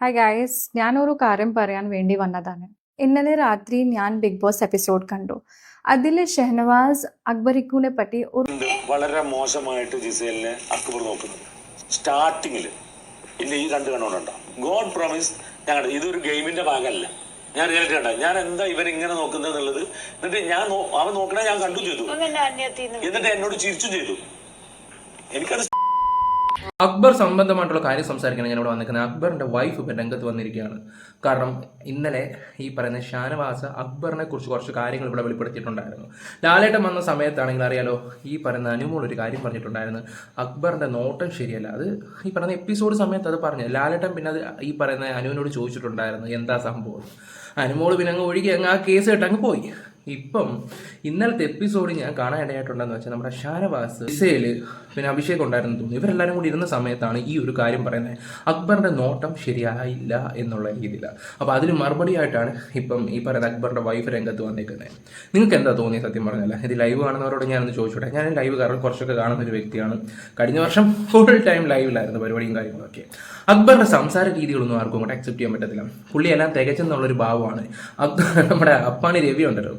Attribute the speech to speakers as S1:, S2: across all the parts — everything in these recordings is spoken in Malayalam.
S1: ഹായ് ഗായ്സ് ഞാനൊരു കാര്യം പറയാൻ വേണ്ടി വന്നതാണ്. ഇന്നലെ രാത്രി ഞാൻ ബിഗ് ബോസ് എപ്പിസോഡ് കണ്ടു. അതിൽ ഷെഹനവാസ് അക്ബറിക്കുനെ പറ്റി ഒരു
S2: വളരെ മോശമായിട്ട് ജിസേലിനെ അക്ബർ നോക്കുന്നത് സ്റ്റാർട്ടിങ്ങിൽ ഇല്ല ഈ രണ്ട് കണ്ണുകൊണ്ടുണ്ടോ ഗോഡ് പ്രോമിസ് ഞങ്ങളുടെ ഇതൊരു ഗെയിമിന്റെ ഭാഗമല്ല. ഞാൻ കേട്ടിട്ടുണ്ട് കണ്ട ഞാൻ എന്താ ഇവൻ ഇങ്ങനെ നോക്കുന്നത് എന്നുള്ളത്? എന്നിട്ട് ഞാൻ അവൻ നോക്കണേ ഞാൻ കണ്ടു ചെയ്തു. എന്നിട്ട് എന്നോട് ചിരിച്ചു ചെയ്തു. എനിക്കത്
S3: അക്ബർ സംബന്ധമായിട്ടുള്ള കാര്യം സംസാരിക്കണം ഞാൻ ഇവിടെ വന്നിരിക്കുന്നത്. അക്ബറിന്റെ വൈഫ് ഇപ്പം രംഗത്ത് വന്നിരിക്കുകയാണ്. കാരണം ഇന്നലെ ഈ പറയുന്ന ഷാനവാസ അക്ബറിനെ കുറിച്ച് കുറച്ച് കാര്യങ്ങൾ ഇവിടെ വെളിപ്പെടുത്തിയിട്ടുണ്ടായിരുന്നു. ലാലേട്ടൻ വന്ന സമയത്താണെങ്കിൽ അറിയാലോ ഈ പറയുന്ന അനുമോൾ ഒരു കാര്യം പറഞ്ഞിട്ടുണ്ടായിരുന്നു. അക്ബറിന്റെ നോട്ടം ശരിയല്ല. അത് ഈ പറയുന്ന എപ്പിസോഡ് സമയത്ത് അത് പറഞ്ഞു. ലാലേട്ടൻ പിന്നെ അത് ഈ പറയുന്ന അനുവിനോട് ചോദിച്ചിട്ടുണ്ടായിരുന്നു എന്താ സംഭവം? അനുമോൾ പിന്നെ അങ്ങ് ഒഴുകി അങ്ങ് ആ കേസ് കേട്ട് അങ്ങ് പോയി. ഇപ്പം ഇന്നലത്തെ എപ്പിസോഡ് ഞാൻ കാണാൻ ഇടയായിട്ടുണ്ടെന്ന് വെച്ചാൽ നമ്മുടെ ഷാനവാസ് ഇസയിൽ പിന്നെ അഭിഷേക് ഉണ്ടായിരുന്നു തോന്നുന്നു. ഇവരെല്ലാവരും കൂടി ഇരുന്ന സമയത്താണ് ഈ ഒരു കാര്യം പറയുന്നത്. അക്ബറിന്റെ നോട്ടം ശരിയായില്ല എന്നുള്ള രീതിയിലാണ്. അപ്പോൾ അതിന് മറുപടി ആയിട്ടാണ് ഇപ്പം ഈ പറയുന്ന അക്ബറിന്റെ വൈഫ് രംഗത്ത് വന്നേക്കുന്നത് നിങ്ങൾക്ക് എന്താ തോന്നിയത് സത്യം പറഞ്ഞാൽ ഇത് ലൈവ് കാണുന്നവരോട് ഞാനൊന്ന് ചോദിച്ചോട്ടെ. ഞാൻ ലൈവ് കാരണം കുറച്ചൊക്കെ കാണുന്ന ഒരു വ്യക്തിയാണ്. കഴിഞ്ഞ വർഷം ഫുൾ ടൈം ലൈവിലായിരുന്നു പരിപാടിയും കാര്യങ്ങളൊക്കെ. അക്ബറിന്റെ സംസാര രീതികളൊന്നും ആർക്കും അങ്ങോട്ട് അക്സെപ്റ്റ് ചെയ്യാൻ പറ്റത്തില്ല. പുള്ളി എല്ലാം തികച്ചെന്നുള്ളൊരു ഭാവമാണ്. അക്ബർ നമ്മുടെ അപ്പാണി രവി ഉണ്ടല്ലോ.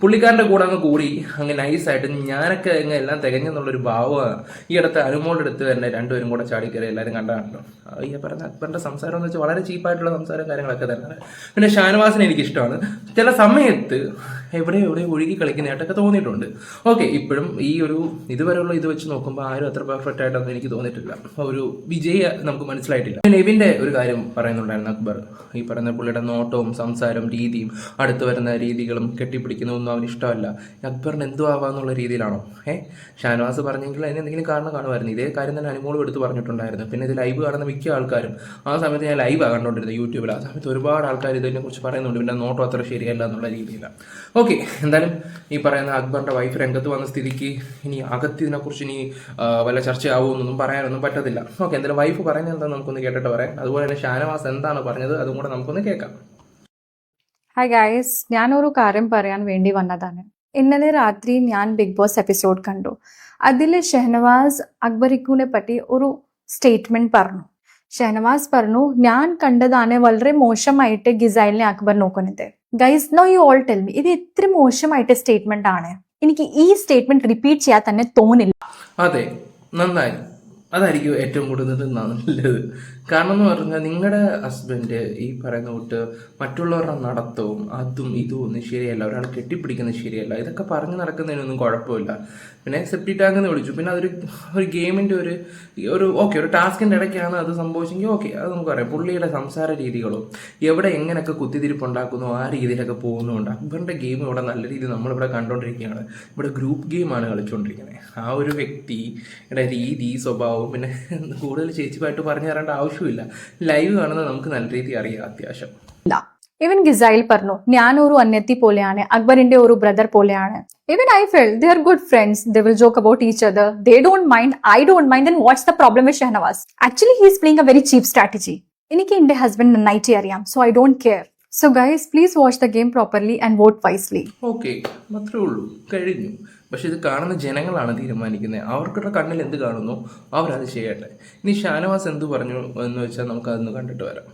S3: പുള്ളിക്കാരന്റെ കൂടെ അങ്ങ് കൂടി അങ്ങ് നൈസായിട്ട് ഞാനൊക്കെ അങ്ങ് എല്ലാം തികഞ്ഞെന്നുള്ളൊരു ഭാവമാണ്. ഈ അടുത്ത് അനുമോളുടെ അടുത്ത് തന്നെ രണ്ടുപേരും കൂടെ ചാടിക്കയറി എല്ലാവരും കണ്ടാണല്ലോ. ഈ പറഞ്ഞ അക്ബറിന്റെ സംസാരം എന്ന് വെച്ചാൽ വളരെ ചീപ്പായിട്ടുള്ള സംസാരം കാര്യങ്ങളൊക്കെ തന്നെയാണ് പിന്നെ ഷാനവാസിനെ എനിക്കിഷ്ടമാണ്. ചില സമയത്ത് എവിടെ എവിടെ ഒഴുകി കളിക്കുന്നതായിട്ടൊക്കെ തോന്നിയിട്ടുണ്ട്. ഓക്കെ ഇപ്പോഴും ഈ ഒരു ഇതുവരെയുള്ള ഇത് വെച്ച് നോക്കുമ്പോൾ ആരും അത്ര പെർഫെക്റ്റ് ആയിട്ടൊന്നും എനിക്ക് തോന്നിയിട്ടില്ല. ഒരു വിജയ നമുക്ക് മനസ്സിലായിട്ടില്ല. നെവിന്റെ ഒരു കാര്യം പറയുന്നുണ്ടായിരുന്നു അക്ബർ. ഈ പറയുന്ന പുള്ളിയുടെ നോട്ടവും സംസാരം രീതിയും അടുത്തു വരുന്ന രീതികളും കെട്ടിപ്പിടിക്കുന്നതൊന്നും അവന് ഇഷ്ടമല്ല. അക്ബറിന് എന്തോ ആവാന്നുള്ള രീതിയിലാണോ? ഏ? ഷാനവാസ് പറഞ്ഞെങ്കിൽ അതിന് എന്തെങ്കിലും കാരണം കാണുമായിരുന്നു. ഇതേ കാര്യം തന്നെ അനുമോളും എടുത്ത് പറഞ്ഞിട്ടുണ്ടായിരുന്നു. പിന്നെ ഇത് ലൈവ് കാണുന്ന മിക്ക ആൾക്കാരും. ആ സമയത്ത് ഞാൻ ലൈവാണ് കണ്ടുകൊണ്ടിരുന്നത് യൂട്യൂബിൽ ആ സമയത്ത് ഒരുപാട് ആൾക്കാർ ഇതിനെ കുറിച്ച് പറയുന്നുണ്ട്. പിന്നെ നോട്ടോ അത്ര ശരിയല്ല എന്നുള്ള രീതിയിലാണ് ഓക്കെ എന്തായാലും ഈ പറയുന്ന അക്ബറിന്റെ വൈഫ് രംഗത്ത് വന്ന സ്ഥിതിക്ക് ഇനി അകത്ത് ഇതിനെക്കുറിച്ച് ഇനി വല്ല ചർച്ചയാവുമെന്നൊന്നും പറയാനൊന്നും പറ്റത്തില്ല. ഓക്കെ എന്തായാലും വൈഫ് പറയുന്നത് എന്താണെന്ന് നമുക്കൊന്ന് കേട്ടിട്ട് പറയാം. അതുപോലെ തന്നെ ഷാനവാസ് എന്താണ് പറഞ്ഞത് അതും കൂടെ നമുക്കൊന്ന് കേൾക്കാം.
S1: ഹായ് ഗായ്സ് ഞാനൊരു കാര്യം പറയാൻ വേണ്ടി വന്നതാണ്. ഇന്നലെ രാത്രി ഞാൻ ബിഗ് ബോസ് എപ്പിസോഡ് കണ്ടു. അതിൽ ഷെഹനവാസ് അക്ബറിക്കുനെ പറ്റി ഒരു സ്റ്റേറ്റ്മെന്റ് പറഞ്ഞു. ഷെഹനവാസ് പറഞ്ഞു ഞാൻ കണ്ടതാണ് വളരെ മോശമായിട്ട് ഗിസൈലിനെ അക്ബർ നോക്കുന്നത്. Guys no you all tell me ഇത് എത്ര മോശമായിട്ട് സ്റ്റേറ്റ്മെന്റ് ആണ്. എനിക്ക് ഈ സ്റ്റേറ്റ്മെന്റ് റിപ്പീറ്റ് ചെയ്യാൻ തന്നെ തോന്നില്ല.
S3: അതെ നന്നായി. അതായിരിക്കും ഏറ്റവും കൂടുതൽ നല്ലത്. കാരണം എന്ന് പറഞ്ഞാൽ നിങ്ങളുടെ ഹസ്ബൻഡ് ഈ പറയുന്ന കൂട്ട് മറ്റുള്ളവരുടെ നടത്തവും അതും ഇതും ഒന്നും ശരിയല്ല. ഒരാൾ കെട്ടിപ്പിടിക്കുന്നത് ശരിയല്ല. ഇതൊക്കെ പറഞ്ഞ് നടക്കുന്നതിനൊന്നും കുഴപ്പമില്ല. പിന്നെ സെപ്റ്റി ടാങ്ക് എന്ന് വിളിച്ചു. പിന്നെ അതൊരു ഒരു ഗെയിമിന്റെ ഒരു ഒരു ഓക്കെ ഒരു ടാസ്കിന്റെ ഇടയ്ക്കാണ് അത് സംഭവിച്ചെങ്കിൽ ഓക്കെ അത് നമുക്കറിയാം പുള്ളിയുടെ സംസാര രീതികളും എവിടെ എങ്ങനെയൊക്കെ കുത്തിതിരിപ്പ് ഉണ്ടാക്കുന്നു ആ രീതിയിലൊക്കെ പോകുന്നുണ്ട്. അക്ബറിന്റെ ഗെയിം ഇവിടെ നല്ല രീതിയിൽ നമ്മളിവിടെ കണ്ടുകൊണ്ടിരിക്കുകയാണ് ഇവിടെ ഗ്രൂപ്പ് ഗെയിമാണ് കളിച്ചുകൊണ്ടിരിക്കുന്നത് ആ ഒരു വ്യക്തിയുടെ രീതി സ്വഭാവം പിന്നെ കൂടുതൽ ചേച്ചിപ്പായിട്ട് പറഞ്ഞു തരേണ്ട ആവശ്യമില്ല. ലൈവ് കാണുന്നത് നമുക്ക് നല്ല രീതി അറിയാം അത്യാവശ്യം.
S1: ഇവൻ ഗിസൈൽ പറഞ്ഞു ഞാൻ ഒരു അന്യത്തി പോലെയാണ് അക്ബറിന്റെ ഒരു ബ്രദർ പോലെയാണ്. ഇവൻ I feel they are good friends they will joke about each other they don't mind I don't mind then what's the problem with Shahnawaz actually he's playing a very cheap strategy എനിക്ക് എന്റെ ഹസ്ബൻഡ് നന്നായിട്ട് അറിയാം so I don't care so guys please watch the game properly and vote wisely
S3: okay മാത്രമേ ഉള്ളൂ. കഴിഞ്ഞു. പക്ഷെ ഇത് കാണുന്ന ജനങ്ങളാണ് തീരുമാനിക്കുന്നത്. അവർക്കുള്ള കണ്ണിൽ എന്ത് കാണുന്നു? അവരത് ചെയ്യട്ടെ. ഇനി ഷാനവാസ് എന്ത് പറഞ്ഞു എന്ന് വെച്ചാൽ നമുക്ക് അതൊന്ന് കണ്ടിട്ട് വരാം.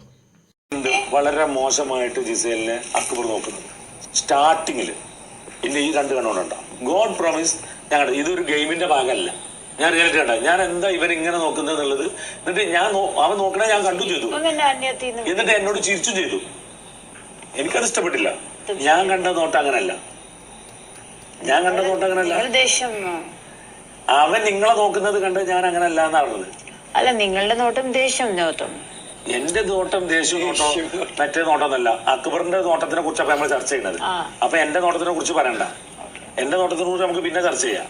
S2: വളരെ മോശമായിട്ട് ജിസേലിനെ അക്ബർ നോക്കുന്നു സ്റ്റാർട്ടിങ്ങിൽ ഇല്ല ഈ രണ്ട് കണ്ണുകൊണ്ടുണ്ടോ ഗോഡ് പ്രോമിസ് ഞങ്ങളുടെ ഇതൊരു ഗെയിമിന്റെ ഭാഗമല്ല. ഞാൻ കണ്ട ഞാൻ എന്താ ഇവൻ ഇങ്ങനെ നോക്കുന്നത് എന്നുള്ളത് എന്നിട്ട് ഞാൻ അവൻ നോക്കണേ ഞാൻ കണ്ടു ചെയ്തു. എന്നിട്ട് എന്നോട് ചിരിച്ചു ചെയ്തു. എനിക്കത് ഇഷ്ടപ്പെട്ടില്ല. ഞാൻ കണ്ട നോട്ട് അങ്ങനല്ല. ഞാൻ കണ്ട നോട്ട് അങ്ങനല്ല.
S4: ദേഷ്യം.
S2: അവൻ നിങ്ങളെ നോക്കുന്നത് കണ്ട് ഞാൻ അങ്ങനല്ല എന്നാ പറഞ്ഞത്.
S4: അല്ല നിങ്ങളുടെ നോട്ടം ദേഷ്യം നോട്ടം
S2: എന്റെ നോട്ടം ദേശീയ നോട്ടം? മറ്റേ നോട്ടമൊന്നല്ല അക്ബറിന്റെ നോട്ടത്തിനെ കുറിച്ചൊക്കെ നമ്മൾ ചർച്ച ചെയ്യുന്നത്. അപ്പൊ എന്റെ നോട്ടത്തിനെ കുറിച്ച് പറയണ്ട. എന്റെ നോട്ടത്തിനെ കുറിച്ച് നമുക്ക് പിന്നെ ചർച്ച ചെയ്യാം.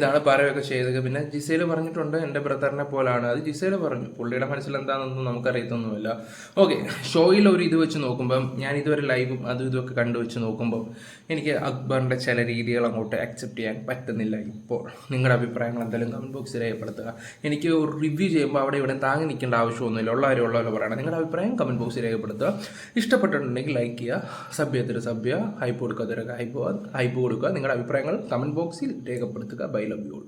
S3: ഇതാണ് പറയുകയൊക്കെ ചെയ്തത്. പിന്നെ ജിസേൽ പറഞ്ഞിട്ടുണ്ട് എന്റെ ബ്രദറിനെ പോലാണ്. അത് ജിസേൽ പറഞ്ഞു. പുള്ളിയുടെ മനസ്സിൽ എന്താണെന്നൊന്നും നമുക്കറിയത്തൊന്നുമില്ല. ഓക്കെ ഷോയിൽ ഒരു ഇത് വെച്ച് നോക്കുമ്പം ഞാൻ ഇതുവരെ ലൈവും അതും ഇതുമൊക്കെ കണ്ടു വെച്ച് നോക്കുമ്പോൾ എനിക്ക് അക്ബറിന്റെ ചില രീതികൾ അങ്ങോട്ട് അക്സെപ്റ്റ് ചെയ്യാൻ പറ്റുന്നില്ല ഇപ്പോൾ. നിങ്ങളുടെ അഭിപ്രായങ്ങൾ എന്തായാലും കമന്റ് ബോക്സിൽ രേഖപ്പെടുത്തുക. എനിക്ക് ഒരു റിവ്യൂ ചെയ്യുമ്പോൾ അവിടെ ഇവിടെ താങ്ങി നിൽക്കേണ്ട ആവശ്യമൊന്നുമില്ല. ഉള്ളവരും ഉള്ളവരെ പറയണം. നിങ്ങളുടെ അഭിപ്രായം കമന്റ് ബോക്സിൽ രേഖപ്പെടുത്തുക. ഇഷ്ടപ്പെട്ടിട്ടുണ്ടെങ്കിൽ ലൈക്ക് ചെയ്യുക. സഭ്യത്തിന് സഭ്യ ഹൈപ്പ് കൊടുക്കാത്തവരൊക്കെ ഹൈപ്പ് ഹൈപ്പ് കൊടുക്കുക. നിങ്ങളുടെ അഭിപ്രായങ്ങൾ കമന്റ് ബോക്സിൽ രേഖപ്പെടുത്തുക. Bye love you